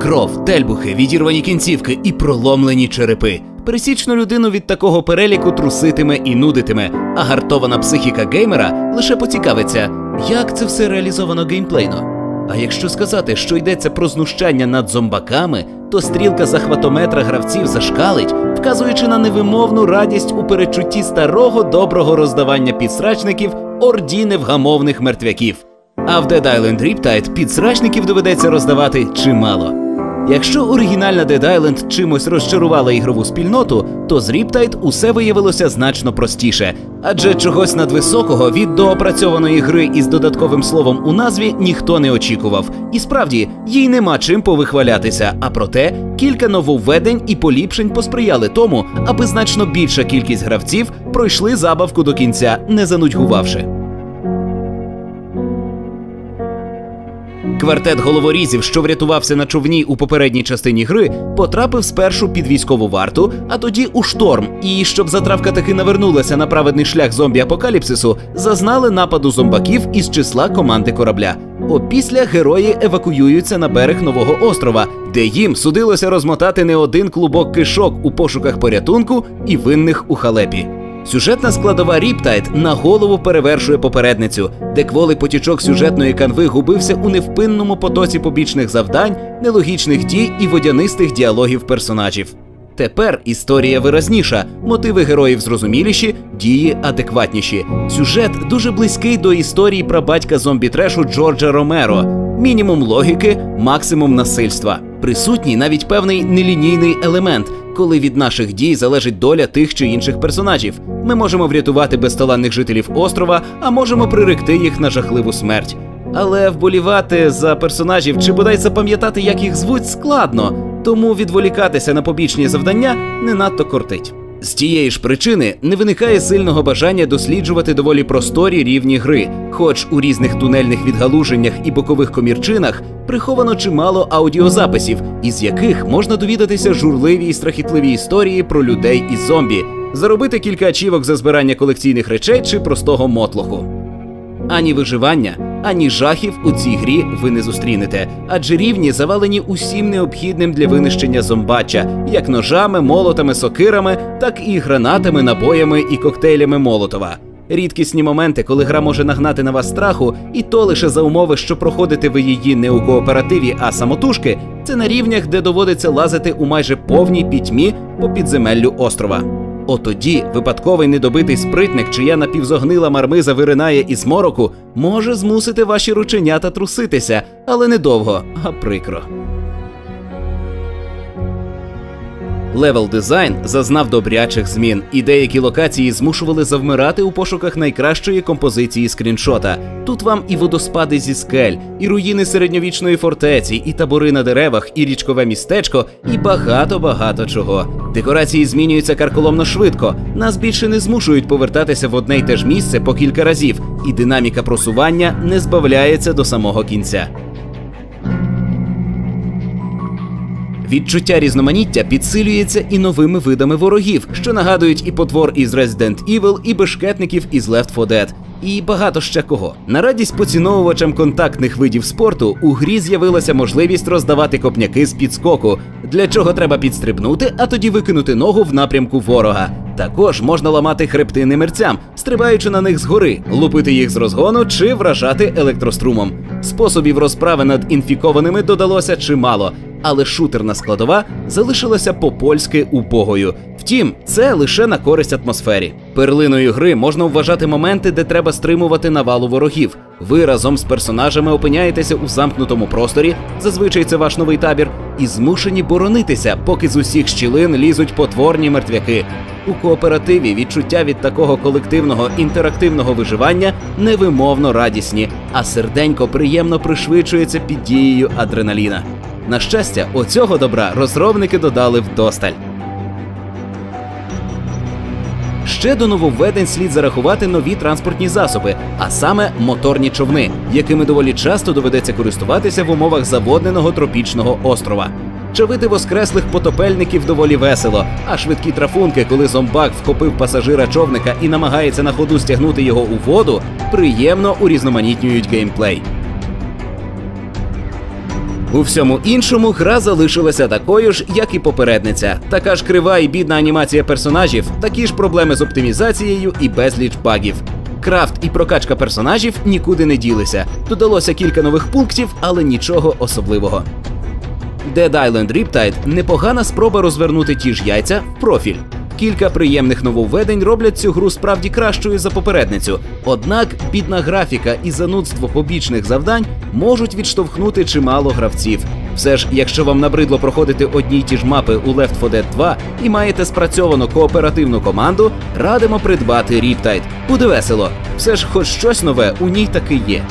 Кров, тельбухи, відірвані кінцівки і проломлені черепи. Пересічну людину від такого переліку труситиме і нудитиме, а гартована психіка геймера лише поцікавиться, як це все реалізовано геймплейно. А якщо сказати, що йдеться про знущання над зомбаками, то стрілка захватометра гравців зашкалить, вказуючи на невимовну радість у перечутті старого доброго роздавання підсрачників орді невгамовних мертвяків. А в Dead Island Riptide підсрачників доведеться роздавати чимало. Якщо оригінальна Dead Island чимось розчарувала ігрову спільноту, то з Riptide усе виявилося значно простіше, адже чогось надвисокого від доопрацьованої гри із додатковим словом у назві ніхто не очікував. І справді їй нема чим повихвалятися. А проте кілька нововведень і поліпшень посприяли тому, аби значно більша кількість гравців пройшли забавку до кінця, не занудьгувавши. Квартет головорізів, що врятувався на човні у попередній частині гри, потрапив спершу під військову варту, а тоді у шторм. І щоб затравка таки навернулася на праведний шлях зомбі-апокаліпсису, зазнали нападу зомбаків із числа команди корабля. Опісля герої евакуюються на берег нового острова, де їм судилося розмотати не один клубок кишок у пошуках порятунку і винних у халепі. Сюжетна складова Ріптайд на голову перевершує попередницю, де кволий потічок сюжетної канви губився у невпинному потоці побічних завдань, нелогічних дій і водянистих діалогів персонажів. Тепер історія виразніша, мотиви героїв зрозуміліші, дії адекватніші. Сюжет дуже близький до історії прабатька зомбі-трешу Джорджа Ромеро. Мінімум логіки, максимум насильства. Присутній навіть певний нелінійний елемент, коли від наших дій залежить доля тих чи інших персонажів. Ми можемо врятувати безталанних жителів острова, а можемо приректи їх на жахливу смерть. Але вболівати за персонажів чи бодай запам'ятати, як їх звуть, складно, тому відволікатися на побічні завдання не надто кортить. З тієї ж причини не виникає сильного бажання досліджувати доволі просторі рівні гри, хоч у різних тунельних відгалуженнях і бокових комірчинах приховано чимало аудіозаписів, із яких можна довідатися журливі і страхітливі історії про людей і зомбі, заробити кілька ачівок за збирання колекційних речей чи простого мотлоху. Ані виживання, ані жахів у цій грі ви не зустрінете, адже рівні завалені усім необхідним для винищення зомбача, як ножами, молотами, сокирами, так і гранатами, набоями і коктейлями Молотова. Рідкісні моменти, коли гра може нагнати на вас страху, і то лише за умови, що проходите ви її не у кооперативі, а самотужки, це на рівнях, де доводиться лазити у майже повній пітьмі по підземеллю острова. Отоді випадковий недобитий спритник, чия напівзогнила мармиза виринає із мороку, може змусити ваші рученята труситися, але недовго, а прикро. Левел дизайн зазнав добрячих змін, і деякі локації змушували завмирати у пошуках найкращої композиції скріншота. Тут вам і водоспади зі скель, і руїни середньовічної фортеці, і табори на деревах, і річкове містечко, і багато-багато чого. Декорації змінюються карколомно швидко. Нас більше не змушують повертатися в одне й те ж місце по кілька разів, і динаміка просування не збавляється до самого кінця. Відчуття різноманіття підсилюється і новими видами ворогів, що нагадують і потвор із Resident Evil, і бешкетників із Left 4 Dead, і багато ще кого. На радість поціновувачам контактних видів спорту у грі з'явилася можливість роздавати копняки з підскоку, для чого треба підстрибнути, а тоді викинути ногу в напрямку ворога. Також можна ламати хребти немерцям, стрибаючи на них згори, лупити їх з розгону чи вражати електрострумом. Способів розправи над інфікованими додалося чимало, але шутерна складова залишилася по-польськи убогою. Втім, це лише на користь атмосфері. Перлиною гри можна вважати моменти, де треба стримувати навалу ворогів. Ви разом з персонажами опиняєтеся у замкнутому просторі, зазвичай це ваш новий табір, і змушені боронитися, поки з усіх щілин лізуть потворні мертвяки. У кооперативі відчуття від такого колективного інтерактивного виживання невимовно радісні, а серденько приємно пришвидшується під дією адреналіна. На щастя, оцього добра розробники додали вдосталь. Ще до нововведень слід зарахувати нові транспортні засоби, а саме моторні човни, якими доволі часто доведеться користуватися в умовах заводненого тропічного острова. Чавити воскреслих потопельників доволі весело, а швидкі трафунки, коли зомбак вхопив пасажира човника і намагається на ходу стягнути його у воду, приємно урізноманітнюють геймплей. У всьому іншому гра залишилася такою ж, як і попередниця. Така ж крива і бідна анімація персонажів, такі ж проблеми з оптимізацією і безліч багів. Крафт і прокачка персонажів нікуди не ділися. Додалося кілька нових пунктів, але нічого особливого. Dead Island Riptide – непогана спроба розвернути ті ж яйця в профіль. Кілька приємних нововведень роблять цю гру справді кращою за попередницю. Однак бідна графіка і занудство побічних завдань можуть відштовхнути чимало гравців. Все ж, якщо вам набридло проходити одні й ті ж мапи у Left 4 Dead 2 і маєте спрацьовану кооперативну команду, радимо придбати Riptide. Буде весело. Все ж, хоч щось нове у ній таки є.